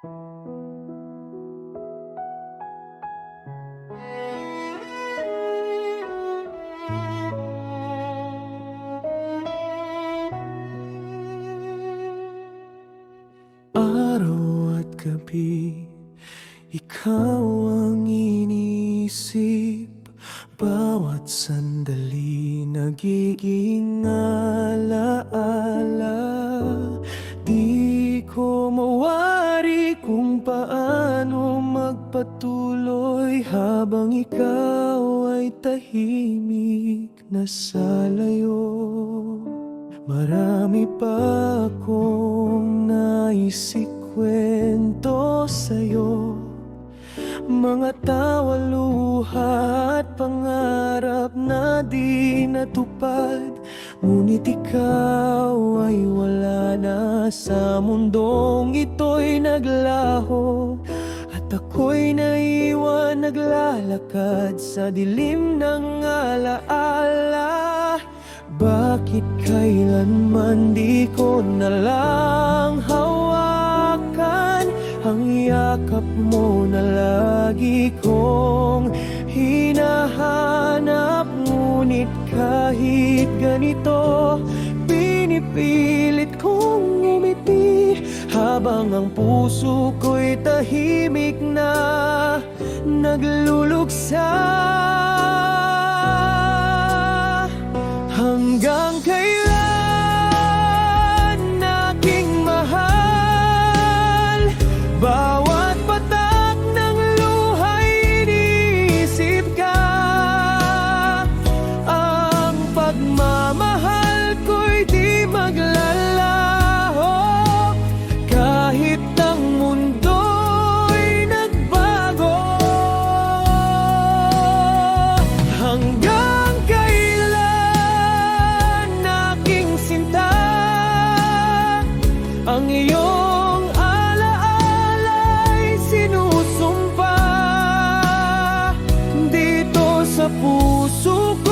Araw at ikaw ang inisip Bawat sandali nagiging alaala Habang ikaw ay tahimik na sa layo Marami pa akong nais ikwento sa'yo. Mga tawa, luha at pangarap na di natupad Ngunit ikaw ay wala na. Sa mundong ito'y naglaho At ako'y naiwan naglalakad sa dilim ng alaala. Bakit kailanman di ko na lang hawakan Ang yakap mo na lagi kong hinahanap? Ngunit kahit ganito Pinipilit kong umiti Habang ang puso ko'y tahimik na nagluluksa Ang iyong alaala'y sinusumpa Dito sa puso ko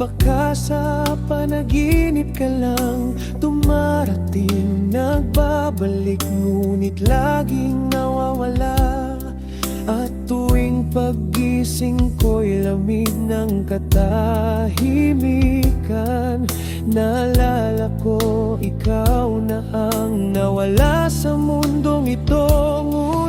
Baka sa panaginip ka lang Tumarating, nagbabalik. Ngunit laging nawawala. At tuwing paggising ko'y lamig ng katahimikan Naalala ko ikaw na ang nawala sa mundong ito. Ngunit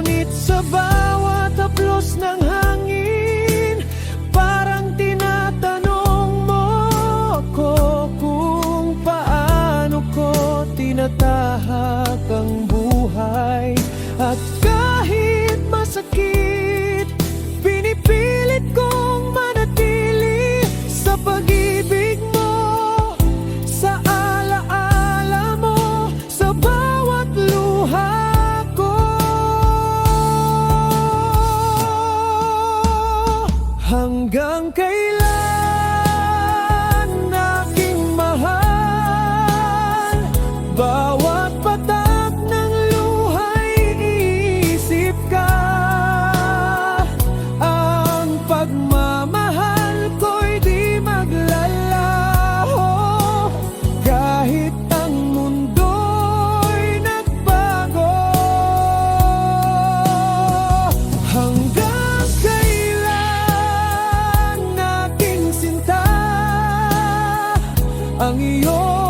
ang iyong